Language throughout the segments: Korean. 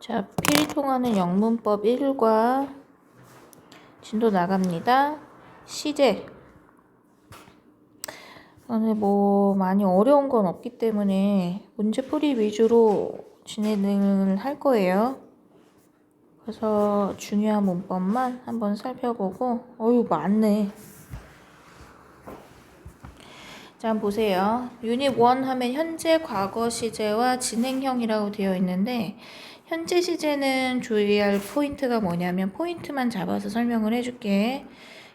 자, 필히 통하는 영문법 1과 진도 나갑니다. 시제. 오늘 뭐 많이 어려운 건 없기 때문에 문제풀이 위주로 진행을 할 거예요. 그래서 중요한 문법만 한번 살펴보고, 어유 많네. 자, 보세요. 유닛 1 하면 현재 과거 시제와 진행형이라고 되어 있는데, 현재 시제는 주의할 포인트가 뭐냐면, 포인트만 잡아서 설명을 해줄게.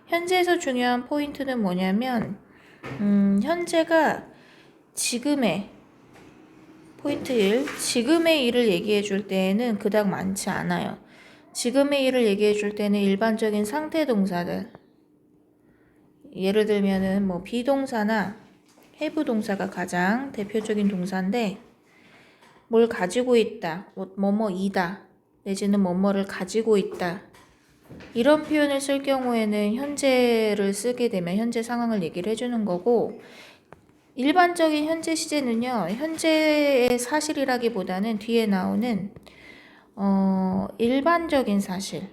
현재에서 중요한 포인트는 뭐냐면, 음, 현재가 지금의 포인트 1, 지금의 일을 얘기해 줄 때에는 그닥 많지 않아요. 지금의 일을 얘기해 줄 때는 일반적인 상태 동사들. 예를 들면은 뭐 비동사나 해부 동사가 가장 대표적인 동사인데 뭘 가지고 있다, 뭐, 뭐뭐이다, 내지는 뭐뭐를 가지고 있다. 이런 표현을 쓸 경우에는 현재를 쓰게 되면 현재 상황을 얘기를 해주는 거고 일반적인 현재 시제는요 현재의 사실이라기보다는 뒤에 나오는 어, 일반적인 사실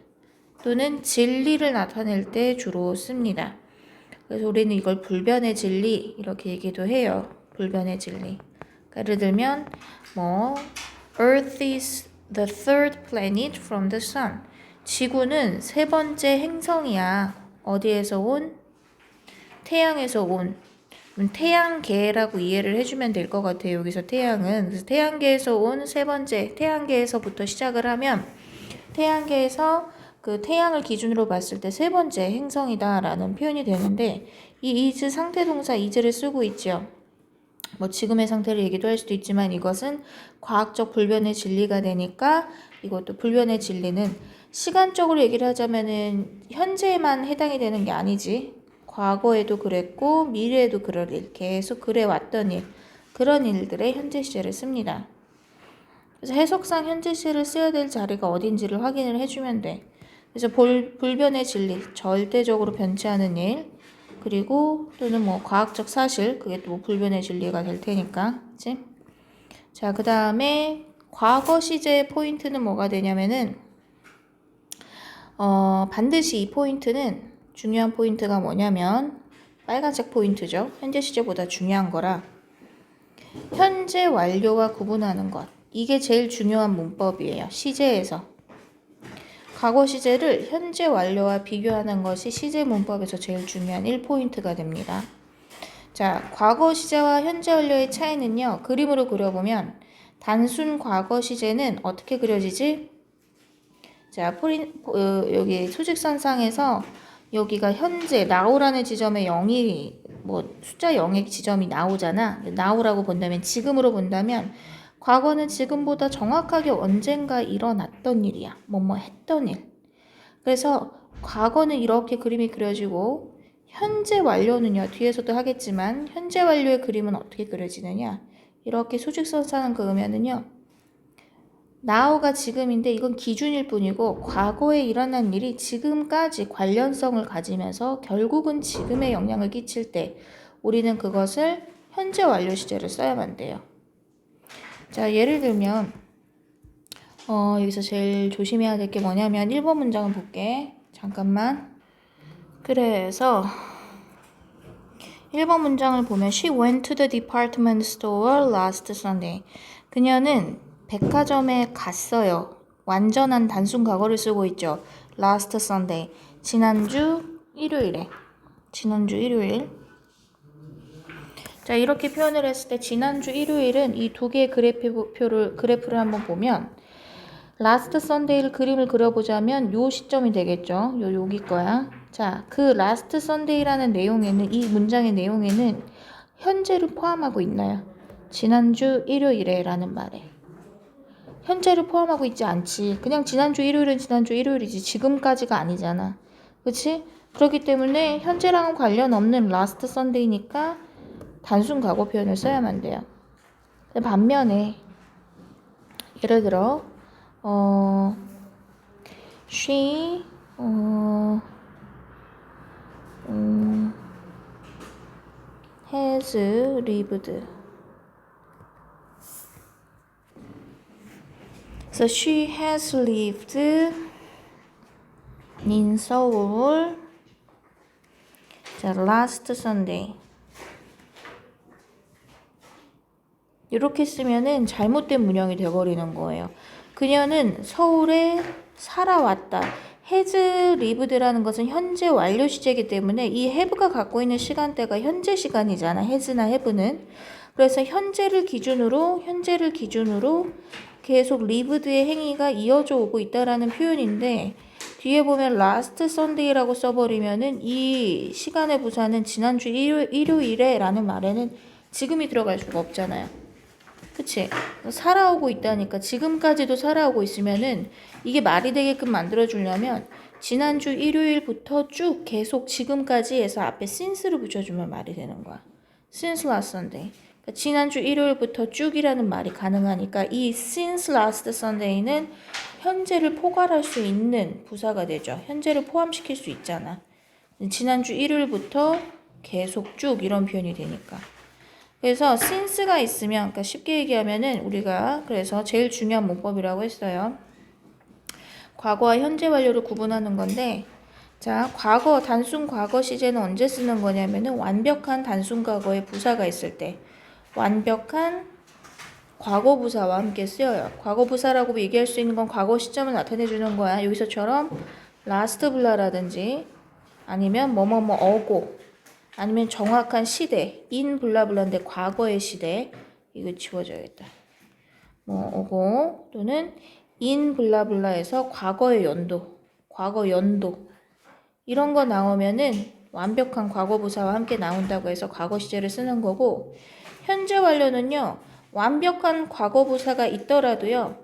또는 진리를 나타낼 때 주로 씁니다. 그래서 우리는 이걸 불변의 진리 이렇게 얘기도 해요. 불변의 진리. 예를 들면 뭐 Earth is the third planet from the sun. 지구는 세 번째 행성이야. 어디에서 온? 태양에서 온. 태양계라고 이해를 해주면 될 것 같아요. 여기서 태양은 그래서 태양계에서 온 세 번째 태양계에서부터 시작을 하면 태양계에서 그 태양을 기준으로 봤을 때 세 번째 행성이다라는 표현이 되는데 이 is 상태 동사 is를 쓰고 있죠. 뭐 지금의 상태를 얘기도 할 수도 있지만 이것은 과학적 불변의 진리가 되니까 이것도 불변의 진리는 시간적으로 얘기를 하자면은 현재에만 해당이 되는 게 아니지. 과거에도 그랬고 미래에도 그럴 일 계속 그래 왔던 일 그런 일들의 현재 시제를 씁니다. 그래서 해석상 현재 시제를 써야 될 자리가 어딘지를 확인을 해주면 돼. 그래서 볼, 불변의 진리, 절대적으로 변치 않은 일, 그리고 또는 뭐 과학적 사실, 그게 또 불변의 진리가 될 테니까, 그치? 자, 그 다음에 과거 시제의 포인트는 뭐가 되냐면은, 어, 반드시 이 포인트는 중요한 포인트가 뭐냐면, 빨간색 포인트죠. 현재 시제보다 중요한 거라, 현재 완료와 구분하는 것. 이게 제일 중요한 문법이에요. 시제에서. 과거 시제를 현재 완료와 비교하는 것이 시제 문법에서 제일 중요한 1포인트가 됩니다. 자, 과거 시제와 현재 완료의 차이는요. 그림으로 그려보면 단순 과거 시제는 어떻게 그려지지? 자, 프린, 어, 여기 수직선상에서 여기가 현재 나오라는 지점에 0이 뭐 숫자 0의 지점이 나오잖아. 나오라고 본다면 지금으로 본다면 과거는 지금보다 정확하게 언젠가 일어났던 일이야. 뭐뭐 했던 일. 그래서 과거는 이렇게 그림이 그려지고 현재 완료는요. 뒤에서도 하겠지만 현재 완료의 그림은 어떻게 그려지느냐. 이렇게 수직선상을 그으면은요. now가 지금인데 이건 기준일 뿐이고 과거에 일어난 일이 지금까지 관련성을 가지면서 결국은 지금에 영향을 끼칠 때 우리는 그것을 현재 완료 시제를 써야만 돼요. 자, 예를 들면 어, 여기서 제일 조심해야 될 게 뭐냐면 1번 문장을 볼게. 잠깐만. 그래서 1번 문장을 보면 She went to the department store last Sunday. 그녀는 백화점에 갔어요. 완전한 단순 과거를 쓰고 있죠. last Sunday. 지난주 일요일에. 지난주 일요일. 자, 이렇게 표현을 했을 때 지난주 일요일은 이 두 개의 그래프표를 그래프를 한번 보면 라스트 선데이를 그림을 그려보자면 요 시점이 되겠죠. 요 여기 거야. 자, 그 라스트 선데이라는 내용에는 이 문장의 내용에는 현재를 포함하고 있나요? 지난주 일요일에라는 말에 현재를 포함하고 있지 않지. 그냥 지난주 일요일은 지난주 일요일이지. 지금까지가 아니잖아. 그치? 그렇기 때문에 현재랑은 관련 없는 라스트 선데이니까 단순 과거 표현을 써야만 돼요. 반면에 예를 들어 어 she 어 음, has lived So she has lived in Seoul 자, last Sunday. 이렇게 쓰면은 잘못된 문형이 되어버리는 거예요. 그녀는 서울에 살아왔다. has lived라는 것은 현재 완료 시제이기 때문에 이 have가 갖고 있는 시간대가 현재 시간이잖아. has나 have는. 그래서 현재를 기준으로 현재를 기준으로 계속 lived의 행위가 이어져 오고 있다라는 표현인데 뒤에 보면 last Sunday라고 써버리면은 이 시간의 부사는 지난주 일요, 일요일에 라는 말에는 지금이 들어갈 수가 없잖아요. 그치? 살아오고 있다니까 지금까지도 살아오고 있으면은 이게 말이 되게끔 만들어주려면 지난주 일요일부터 쭉 계속 지금까지 해서 앞에 since를 붙여주면 말이 되는 거야. since last Sunday. 그러니까 지난주 일요일부터 쭉이라는 말이 가능하니까 이 since last Sunday는 현재를 포괄할 수 있는 부사가 되죠. 현재를 포함시킬 수 있잖아. 지난주 일요일부터 계속 쭉 이런 표현이 되니까. 그래서 since가 있으면 그러니까 쉽게 얘기하면은 우리가 그래서 제일 중요한 문법이라고 했어요. 과거와 현재 완료를 구분하는 건데 자, 과거 단순 과거 시제는 언제 쓰는 거냐면은 완벽한 단순 과거의 부사가 있을 때 완벽한 과거 부사와 함께 쓰여요. 과거 부사라고 얘기할 수 있는 건 과거 시점을 나타내 주는 거야. 여기서처럼 last 블라라든지 아니면 뭐뭐뭐 어고 아니면 정확한 시대 in 블라블라인데 과거의 시대 이거 지워줘야겠다. 뭐 어고 또는 in 블라블라에서 과거의 연도 과거 연도 이런 거 나오면은 완벽한 과거 부사와 함께 나온다고 해서 과거 시제를 쓰는 거고 현재 완료는요. 완벽한 과거 부사가 있더라도요.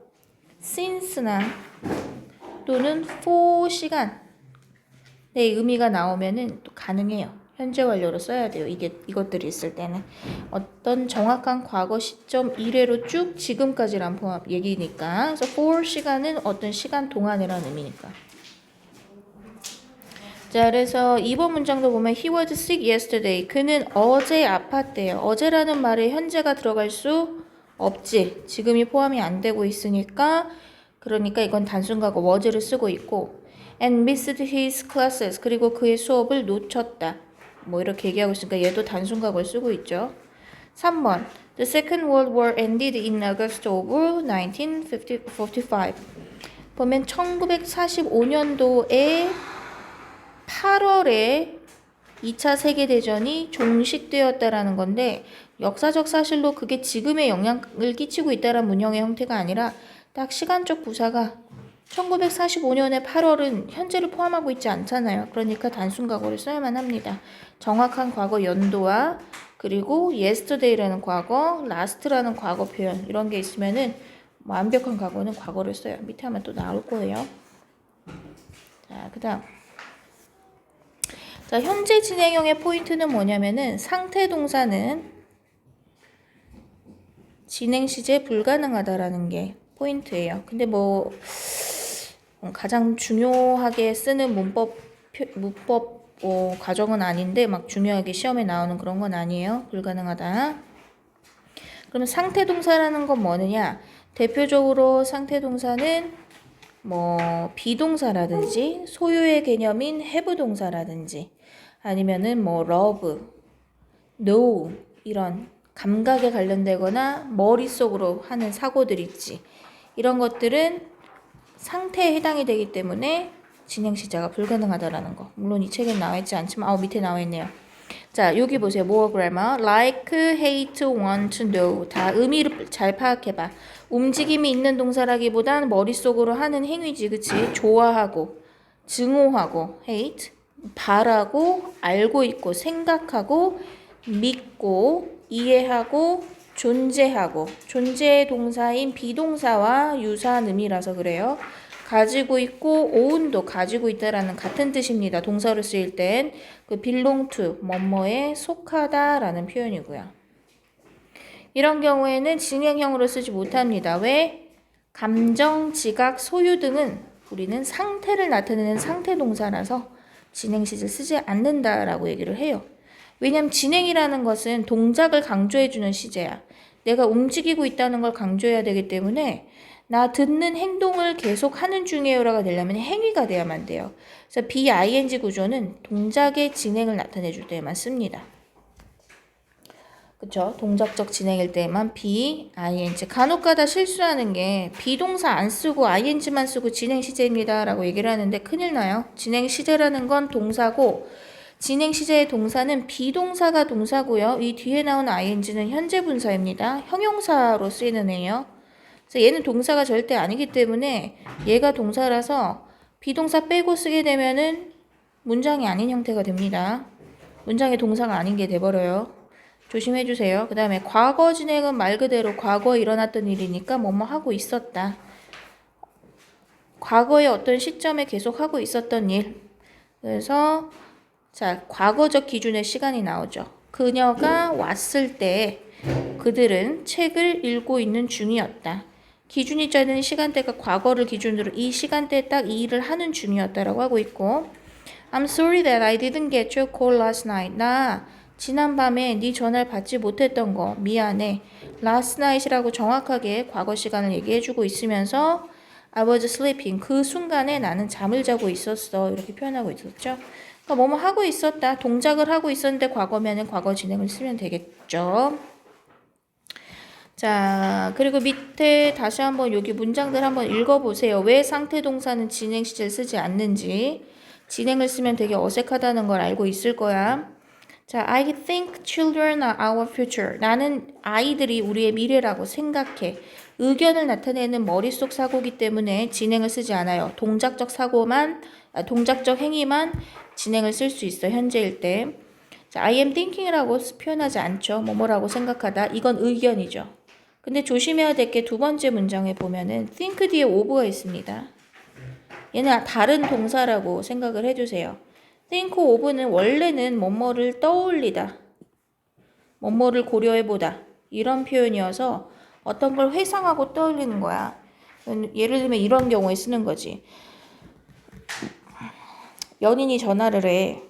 since나 또는 for 시간 내 의미가 나오면은 또 가능해요. 현재 완료로 써야 돼요. 이게 이것들이 있을 때는 어떤 정확한 과거 시점 이래로 쭉 지금까지란 포함 얘기니까. 그래서 for 시간은 어떤 시간 동안이라는 의미니까. 자, 그래서 이번 문장도 보면 he was sick yesterday. 그는 어제 아팠대요. 어제라는 말에 현재가 들어갈 수 없지. 지금이 포함이 안 되고 있으니까 그러니까 이건 단순 과거 was를 쓰고 있고 and missed his classes. 그리고 그의 수업을 놓쳤다. 뭐 이렇게 얘기하고 있으니까 얘도 단순 과거를 쓰고 있죠. 3번. The Second World War ended in August of 1945. 보면 1945년도에 8월에 2차 세계대전이 종식되었다라는 건데 역사적 사실로 그게 지금의 영향을 끼치고 있다는 문형의 형태가 아니라 딱 시간적 부사가 1945년의 8월은 현재를 포함하고 있지 않잖아요. 그러니까 단순 과거를 써야만 합니다. 정확한 과거 연도와 그리고 yesterday라는 과거, last라는 과거 표현 이런 게 있으면은 완벽한 과거는 과거를 써요. 밑에 하면 또 나올 거예요. 자, 그다음 자, 현재 진행형의 포인트는 뭐냐면은 상태 동사는 진행 시제 불가능하다라는 게 포인트예요. 근데 뭐 어, 가장 중요하게 쓰는 문법 표- 문법 어, 과정은 아닌데 막 중요하게 시험에 나오는 그런 건 아니에요. 불가능하다. 그러면 상태 동사라는 건 뭐느냐? 대표적으로 상태 동사는 뭐 비동사라든지 소유의 개념인 have 동사라든지 아니면은 뭐 love, know 이런 감각에 관련되거나 머릿속으로 하는 사고들 있지. 이런 것들은 상태에 해당이 되기 때문에 진행 시제가 불가능하다라는 거. 물론 이 책엔 나와 있지 않지만 아 밑에 나와 있네요. 자, 여기 보세요. more grammar. like, hate, want, know. 다 의미를 잘 파악해 봐. 움직임이 있는 동사라기보단 머릿속으로 하는 행위지. 그치? 좋아하고 증오하고 hate 바라고 알고 있고 생각하고 믿고 이해하고 존재하고 존재의 동사인 비동사와 유사한 의미라서 그래요. 가지고 있고 오운도 가지고 있다라는 같은 뜻입니다. 동사로 쓰일 땐 그 belong to 뭐뭐에 속하다라는 표현이고요. 이런 경우에는 진행형으로 쓰지 못합니다. 왜? 감정, 지각, 소유 등은 우리는 상태를 나타내는 상태 동사라서 진행 시제 쓰지 않는다라고 얘기를 해요. 왜냐면 진행이라는 것은 동작을 강조해주는 시제야. 내가 움직이고 있다는 걸 강조해야 되기 때문에 나 듣는 행동을 계속 하는 중이에요라가 되려면 행위가 돼야만 돼요. 그래서 BING 구조는 동작의 진행을 나타내 줄 때만 씁니다. 그쵸? 동작적 진행일 때만 B, ING. 간혹가다 실수하는 게 비동사 안 쓰고 ING만 쓰고 진행 시제입니다. 라고 얘기를 하는데 큰일 나요. 진행 시제라는 건 동사고 진행 시제의 동사는 비동사가 동사고요. 이 뒤에 나온 ING는 현재 분사입니다. 형용사로 쓰이는 애예요. 그래서 얘는 동사가 절대 아니기 때문에 얘가 동사라서 비동사 빼고 쓰게 되면은 문장이 아닌 형태가 됩니다. 문장의 동사가 아닌 게 돼버려요. 조심해 주세요. 그 다음에 과거 진행은 말 그대로 과거에 일어났던 일이니까 뭐뭐 하고 있었다. 과거의 어떤 시점에 계속 하고 있었던 일. 그래서 자 과거적 기준의 시간이 나오죠. 그녀가 왔을 때 그들은 책을 읽고 있는 중이었다. 기준이 짜는 시간대가 과거를 기준으로 이 시간대에 딱 이 일을 하는 중이었다라고 하고 있고 I'm sorry that I didn't get your call last night. 나 지난밤에 네 전화를 받지 못했던 거 미안해. last night이라고 정확하게 과거 시간을 얘기해 주고 있으면서 I was sleeping. 그 순간에 나는 잠을 자고 있었어. 이렇게 표현하고 있었죠. 그러니까 뭐뭐 하고 있었다. 동작을 하고 있었는데 과거면은 과거 진행을 쓰면 되겠죠. 자, 그리고 밑에 다시 한번 여기 문장들 한번 읽어보세요. 왜 상태 동사는 진행 시제를 쓰지 않는지. 진행을 쓰면 되게 어색하다는 걸 알고 있을 거야. 자, I think children are our future. 나는 아이들이 우리의 미래라고 생각해. 의견을 나타내는 머릿속 사고기 때문에 진행을 쓰지 않아요. 동작적 사고만, 아, 동작적 행위만 진행을 쓸 수 있어, 현재일 때. 자, I am thinking이라고 표현하지 않죠. 뭐뭐라고 생각하다. 이건 의견이죠. 근데 조심해야 될 게 두 번째 문장에 보면은 think 뒤에 of가 있습니다. 얘는 다른 동사라고 생각을 해주세요. think of는 원래는 뭐뭐를 떠올리다, 뭐뭐를 고려해보다 이런 표현이어서 어떤 걸 회상하고 떠올리는 거야. 예를 들면 이런 경우에 쓰는 거지. 연인이 전화를 해.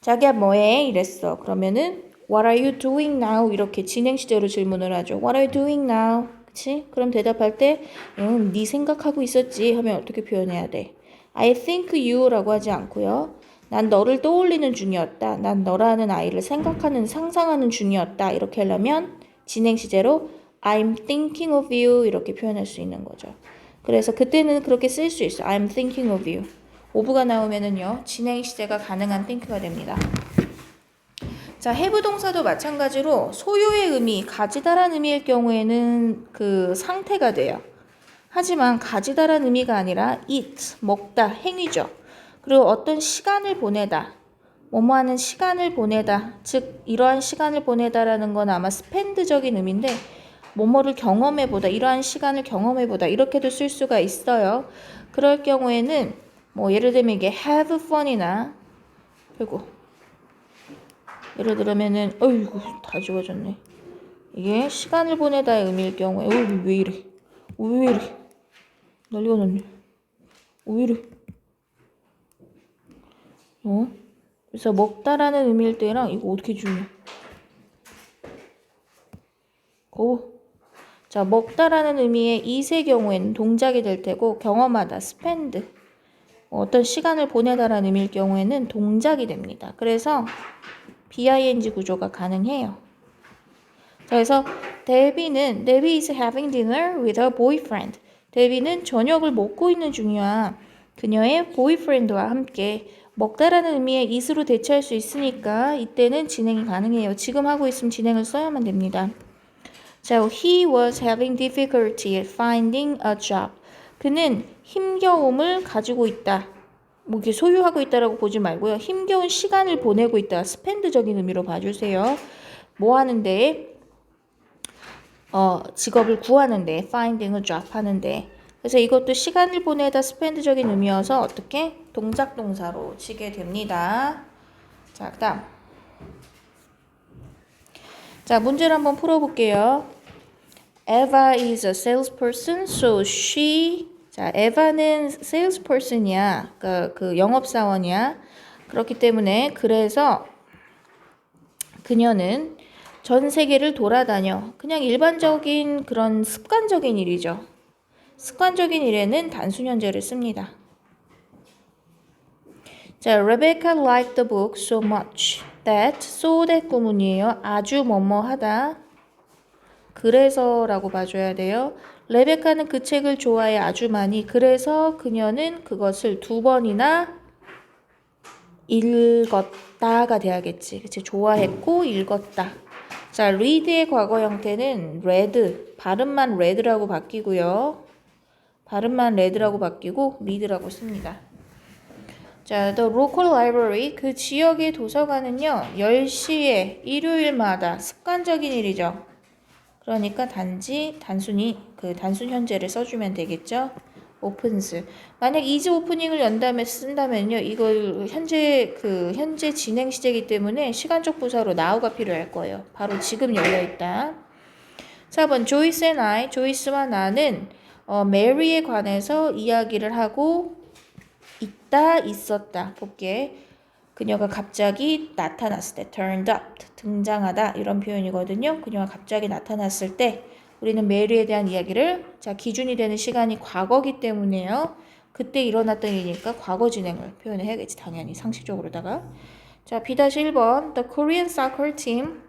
자기야 뭐해? 이랬어. 그러면은 What are you doing now? 이렇게 진행 시제로 질문을 하죠. What are you doing now? 그치? 그럼 대답할 때, 응, 네 생각하고 있었지 하면 어떻게 표현해야 돼? I think you라고 하지 않고요. 난 너를 떠올리는 중이었다. 난 너라는 아이를 생각하는, 상상하는 중이었다. 이렇게 하려면 진행 시제로 I'm thinking of you 이렇게 표현할 수 있는 거죠. 그래서 그때는 그렇게 쓸 수 있어. I'm thinking of you. 오브가 나오면은요, 진행 시제가 가능한 think가 됩니다. 자, have 동사도 마찬가지로 소유의 의미, 가지다란 의미일 경우에는 그 상태가 돼요. 하지만 가지다란 의미가 아니라 eat, 먹다, 행위죠. 그리고 어떤 시간을 보내다, 뭐뭐 하는 시간을 보내다, 즉 이러한 시간을 보내다라는 건 아마 스펜드적인 의미인데 뭐뭐를 경험해 보다, 이러한 시간을 경험해 보다 이렇게도 쓸 수가 있어요. 그럴 경우에는 뭐 예를 들면 이게 have fun이나 그리고 예를 들면은 어이구 다 지워졌네. 이게 시간을 보내다의 의미일 경우에 어이 왜 이래? 왜 이래? 난리가 났네. 왜 이래? 어? 그래서 먹다라는 의미일 때랑 이거 어떻게 주냐? 고. 자, 먹다라는 의미의 이세 경우에는 동작이 될 테고 경험하다, spend. 어떤 시간을 보내다라는 의미일 경우에는 동작이 됩니다. 그래서 BING 구조가 가능해요. 그래서 데비는 데비 is having dinner with her boyfriend. 데비는 저녁을 먹고 있는 중이야. 그녀의 보이프렌드와 함께 먹다라는 의미의 is로 대체할 수 있으니까 이때는 진행이 가능해요. 지금 하고 있으면 진행을 써야만 됩니다. 자, he was having difficulty finding a job. 그는 힘겨움을 가지고 있다. 뭐 이렇게 소유하고 있다라고 보지 말고요. 힘겨운 시간을 보내고 있다. 스펜드적인 의미로 봐주세요. 뭐 하는데? 어, 직업을 구하는데, finding a job 하는데. 그래서 이것도 시간을 보내다 스펜드적인 의미여서 어떻게? 동작 동사로 치게 됩니다. 자, 그다음. 자, 문제를 한번 풀어 볼게요. Eva is a salesperson, so she 자, 에바는 salesperson이야. 그, 그 영업사원이야. 그렇기 때문에 그래서 그녀는 전 세계를 돌아다녀. 그냥 일반적인 그런 습관적인 일이죠. 습관적인 일에는 단순 현재를 씁니다. 자, Rebecca liked the book so much that so that 구문이에요. 아주 뭐뭐하다. 그래서라고 봐줘야 돼요. 레베카는 그 책을 좋아해 아주 많이. 그래서 그녀는 그것을 두 번이나 읽었다가 돼야겠지. 그치? 좋아했고 읽었다. 자, read의 과거 형태는 read, 발음만 read라고 바뀌고요. 발음만 read라고 바뀌고 read라고 씁니다. 자, the local library, 그 지역의 도서관은요, 10시에 일요일마다 습관적인 일이죠. 그러니까 단지 단순히 그 단순 현재를 써주면 되겠죠. opens. 만약 is 오프닝을 연 다음에 쓴다면요, 이걸 현재 그 현재 진행 시제이기 때문에 시간적 부사로 now가 필요할 거예요. 바로 지금 열려 있다. 4번 조이스 and I, 조이스와 나는 어, 메리에 관해서 이야기를 하고 있다, 있었다. 볼게. 그녀가 갑자기 나타났을 때, turned up, 등장하다 이런 표현이거든요. 그녀가 갑자기 나타났을 때 우리는 메리에 대한 이야기를 자 기준이 되는 시간이 과거기 때문에요. 그때 일어났던 일이니까 과거 진행을 표현을 해야겠지 당연히 상식적으로다가 자 B-1번 The Korean soccer team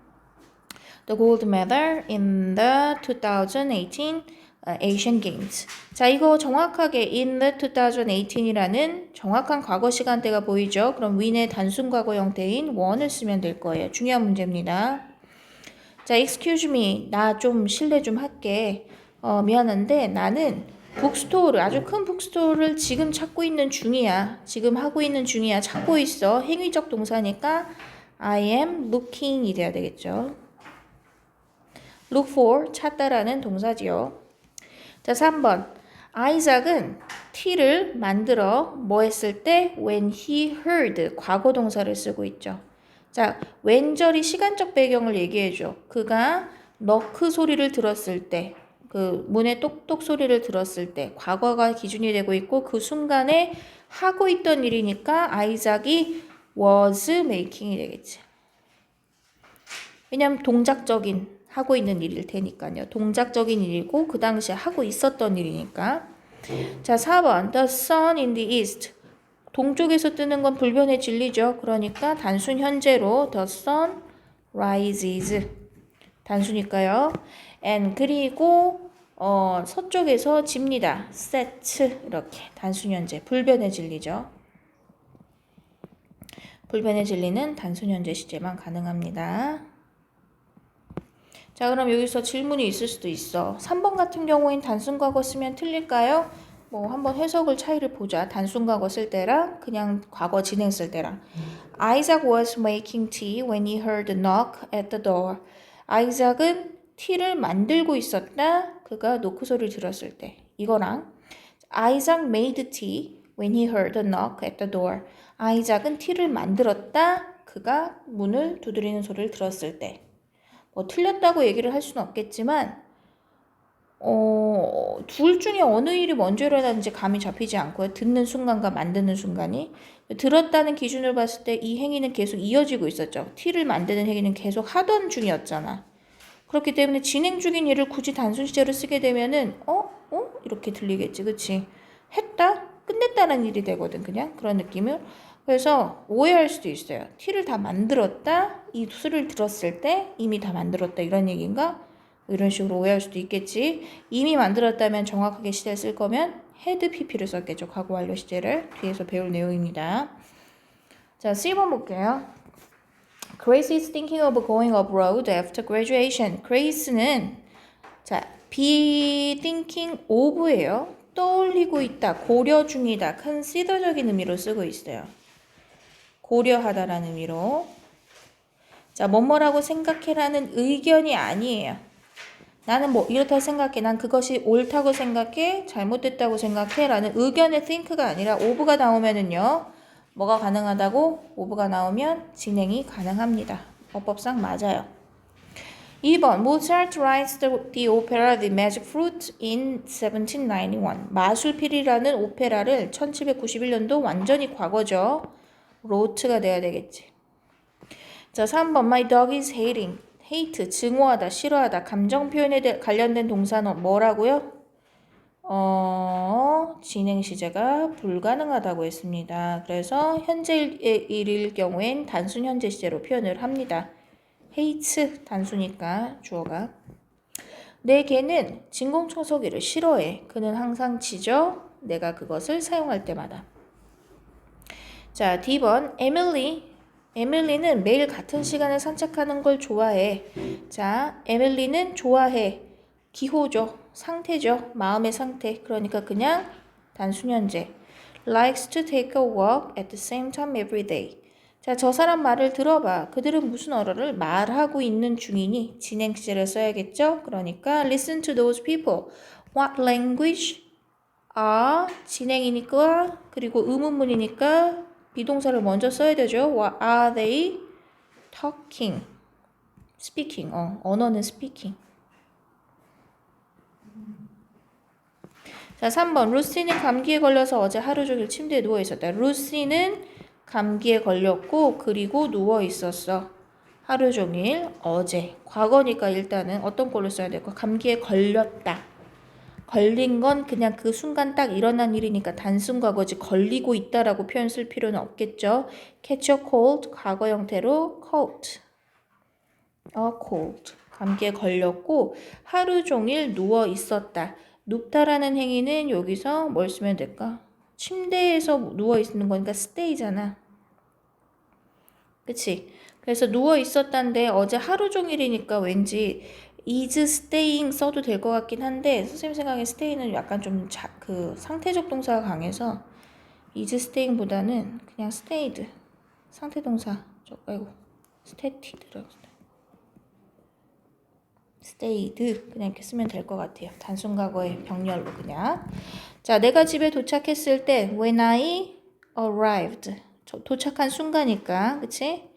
the gold medal in the 2018 어, Asian Games. 자, 이거 정확하게 in the 2018이라는 정확한 과거 시간대가 보이죠? 그럼 win의 단순 과거 형태인 one을 쓰면 될 거예요. 중요한 문제입니다. 자, excuse me. 나 좀 실례 좀 할게. 어, 미안한데 나는 북스토어를 아주 큰 북스토어를 지금 찾고 있는 중이야. 지금 하고 있는 중이야. 찾고 있어. 행위적 동사니까 I am looking이 돼야 되겠죠. look for 찾다라는 동사지요. 자, 3번. 아이작은 t를 만들어 뭐 했을 때 when he heard 과거 동사를 쓰고 있죠. 자, 왼절이 시간적 배경을 얘기해 줘. 그가 너크 소리를 들었을 때, 그 문의 똑똑 소리를 들었을 때 과거가 기준이 되고 있고 그 순간에 하고 있던 일이니까 아이작이 was making이 되겠지. 왜냐면 동작적인 하고 있는 일일 테니까요. 동작적인 일이고 그 당시에 하고 있었던 일이니까. 자, 4번. The sun in the east. 동쪽에서 뜨는 건 불변의 진리죠. 그러니까 단순 현재로 the sun rises. 단수니까요. and 그리고 어, 서쪽에서 집니다. set 이렇게 단순 현재 불변의 진리죠. 불변의 진리는 단순 현재 시제만 가능합니다. 자, 그럼 여기서 질문이 있을 수도 있어. 3번 같은 경우엔 단순 과거 쓰면 틀릴까요? 뭐 한번 해석을 차이를 보자. 단순 과거 쓸 때랑 그냥 과거 진행 쓸 때랑. Isaac was making tea when he heard a knock at the door. 아이작은 티를 만들고 있었다. 그가 노크 소리를 들었을 때. 이거랑 Isaac made tea when he heard a knock at the door. 아이작은 티를 만들었다. 그가 문을 두드리는 소리를 들었을 때. 뭐 틀렸다고 얘기를 할 수는 없겠지만 어, 둘 중에 어느 일이 먼저 일어나는지 감이 잡히지 않고요. 듣는 순간과 만드는 순간이. 들었다는 기준을 봤을 때 이 행위는 계속 이어지고 있었죠. 티를 만드는 행위는 계속 하던 중이었잖아. 그렇기 때문에 진행 중인 일을 굳이 단순 시제로 쓰게 되면은 어? 어? 이렇게 들리겠지. 그치? 했다? 끝냈다는 일이 되거든. 그냥 그런 느낌을. 그래서 오해할 수도 있어요. 티를 다 만들었다? 이 수를 들었을 때 이미 다 만들었다. 이런 얘기인가? 이런 식으로 오해할 수도 있겠지. 이미 만들었다면 정확하게 시제를 쓸 거면 헤드 PP를 썼겠죠. 과거 완료 시제를 뒤에서 배울 내용입니다. 자, C번 볼게요. Grace is thinking of going abroad after graduation. Grace는 자, be thinking of예요. 떠올리고 있다, 고려 중이다, consider적인 의미로 쓰고 있어요. 고려하다라는 의미로. 자, 뭐뭐라고 생각해라는 의견이 아니에요. 나는 뭐 이렇다 생각해. 난 그것이 옳다고 생각해. 잘못됐다고 생각해. 라는 의견의 think가 아니라 of가 나오면은요. 뭐가 가능하다고? of가 나오면 진행이 가능합니다. 어법상 맞아요. 2번 Mozart writes the opera The Magic Flute in 1791. 마술필이라는 오페라를 1791년도 완전히 과거죠. Wrote가 돼야 되겠지. 자, 3번 My dog is hating. hate 증오하다, 싫어하다, 감정 표현에 대, 관련된 동사는 뭐라고요? 어, 진행 시제가 불가능하다고 했습니다. 그래서 현재 일일 경우엔 단순 현재 시제로 표현을 합니다. hates 단수니까 주어가 내 개는 진공청소기를 싫어해. 그는 항상 지져. 내가 그것을 사용할 때마다. 자, D번 에밀리 에밀리는 매일 같은 시간에 산책하는 걸 좋아해. 자, 에밀리는 좋아해. 기호죠. 상태죠. 마음의 상태. 그러니까 그냥 단순 현재. likes to take a walk at the same time every day. 자, 저 사람 말을 들어봐. 그들은 무슨 언어를 말하고 있는 중이니 진행 시제를 써야겠죠? 그러니까 listen to those people. What language are 진행이니까 그리고 의문문이니까 비동사를 먼저 써야 되죠. What are they talking? speaking. 어, 언어는 speaking. 자, 3번. 루시는 감기에 걸려서 어제 하루 종일 침대에 누워 있었다. 루시는 감기에 걸렸고 그리고 누워 있었어. 하루 종일 어제. 과거니까 일단은 어떤 걸로 써야 될까? 감기에 걸렸다. 걸린 건 그냥 그 순간 딱 일어난 일이니까 단순 과거지 걸리고 있다라고 표현 쓸 필요는 없겠죠. catch a cold 과거 형태로 caught. a cold. 감기에 걸렸고 하루 종일 누워 있었다. 눕다라는 행위는 여기서 뭘 쓰면 될까? 침대에서 누워 있는 거니까 stay잖아. 그치? 그래서 누워 있었단데 어제 하루 종일이니까 왠지 is staying 써도 될 것 같긴 한데 선생님 생각에 stay는 약간 좀 그 상태적 동사가 강해서 is staying보다는 그냥 stayed 상태 동사 저 아이고 stayed라고 stayed 그냥 이렇게 쓰면 될 것 같아요. 단순 과거의 병렬로 그냥 자 내가 집에 도착했을 때 when I arrived 저 도착한 순간이니까 그치?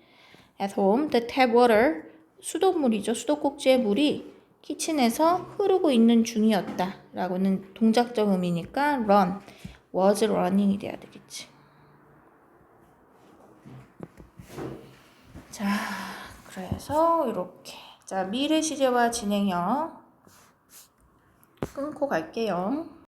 At home the tap water 수돗물이죠. 수도꼭지의 물이 키친에서 흐르고 있는 중이었다. 라고는 동작적 의미니까 run, was running이 돼야 되겠지. 자, 그래서 이렇게. 자, 미래 시제와 진행형 끊고 갈게요.